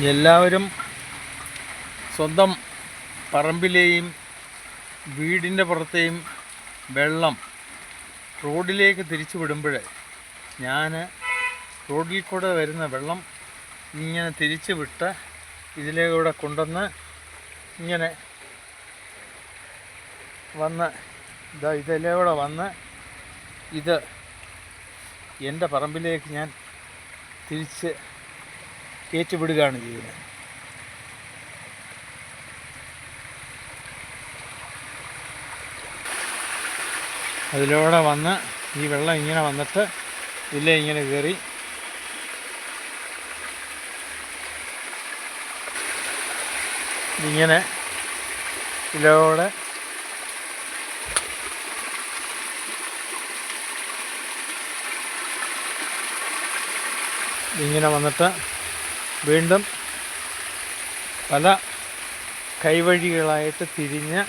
എല്ലാവരും സ്വന്തം പറമ്പിലെയും വീടിന്റെ പുറത്തെയും വെള്ളം റോഡിലേക്ക് തിരിച്ചു വിടുമ്പോൾ ഞാൻ റോഡിൽ കൂടെ വരുന്ന വെള്ളം ഇങ്ങനെ തിരിച്ചു വിട്ട് ഇതിലൂടെ കൊണ്ടുവന്ന് ഇങ്ങനെ വന്ന് ഇതാ ഇതിലൂടെ വന്ന് ഇത് എന്റെ പറമ്പിലേക്ക് ഞാൻ തിരിച്ച് കയറ്റിവിടുകയാണ് ചെയ്യുന്നത്. അതിലൂടെ വന്ന് ഈ വെള്ളം ഇങ്ങനെ വന്നിട്ട് ഇല്ല ഇങ്ങനെ കയറി. ഇങ്ങനെ ഇതിലൂടെ ഇങ്ങനെ വന്നിട്ട് വീണ്ടും പല കൈവഴികളായിട്ട് തിരിഞ്ഞ്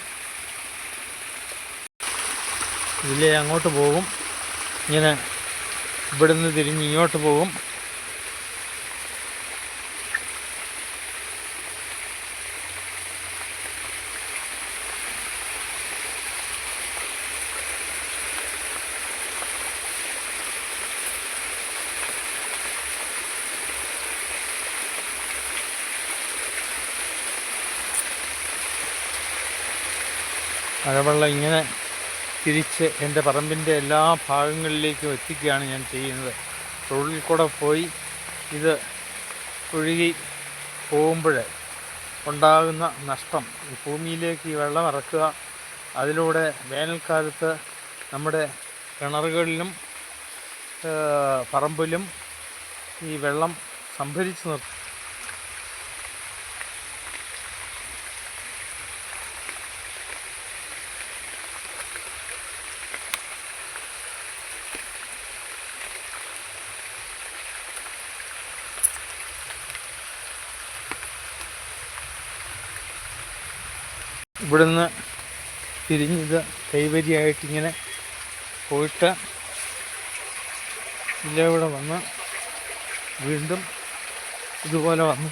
ഇതിലെ അങ്ങോട്ട് പോകും. ഇങ്ങനെ ഇവിടുന്ന് തിരിഞ്ഞ് ഇങ്ങോട്ട് പോകും. മഴവെള്ളം ഇങ്ങനെ തിരിച്ച് എന്റെ പറമ്പിന്റെ എല്ലാ ഭാഗങ്ങളിലേക്കും എത്തിക്കുകയാണ് ഞാൻ ചെയ്യുന്നത്. റോഡിൽ കൂടെ പോയി ഇത് ഒഴുകി പോകുമ്പോൾ ഉണ്ടാകുന്ന നഷ്ടം. ഈ ഭൂമിയിലേക്ക് ഈ വെള്ളം ഇറക്കുക അതിലൂടെ വേനൽക്കാലത്ത് നമ്മുടെ കിണറുകളിലും പറമ്പിലും ഈ വെള്ളം സംഭരിച്ച് നിർത്തും ഇവിടുന്ന് തിരിഞ്ഞത് കൈവരിയായിട്ടിങ്ങനെ പോയിട്ട് ഇല്ലവിടെ വന്ന് വീണ്ടും ഇതുപോലെ വന്ന്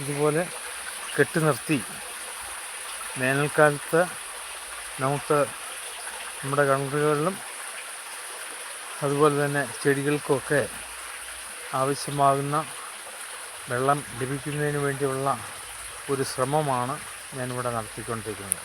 ഇതുപോലെ കെട്ടി നിർത്തി. വേനൽക്കാലത്ത് നമുക്ക് നമ്മുടെ കിണറുകളിലും അതുപോലെ തന്നെ ചെടികൾക്കൊക്കെ ആവശ്യമാകുന്ന വെള്ളം ലഭിക്കുന്നതിന് വേണ്ടിയുള്ള ഒരു ശ്രമമാണ് ഞാനിവിടെ നടത്തിക്കൊണ്ടിരിക്കുന്നത്.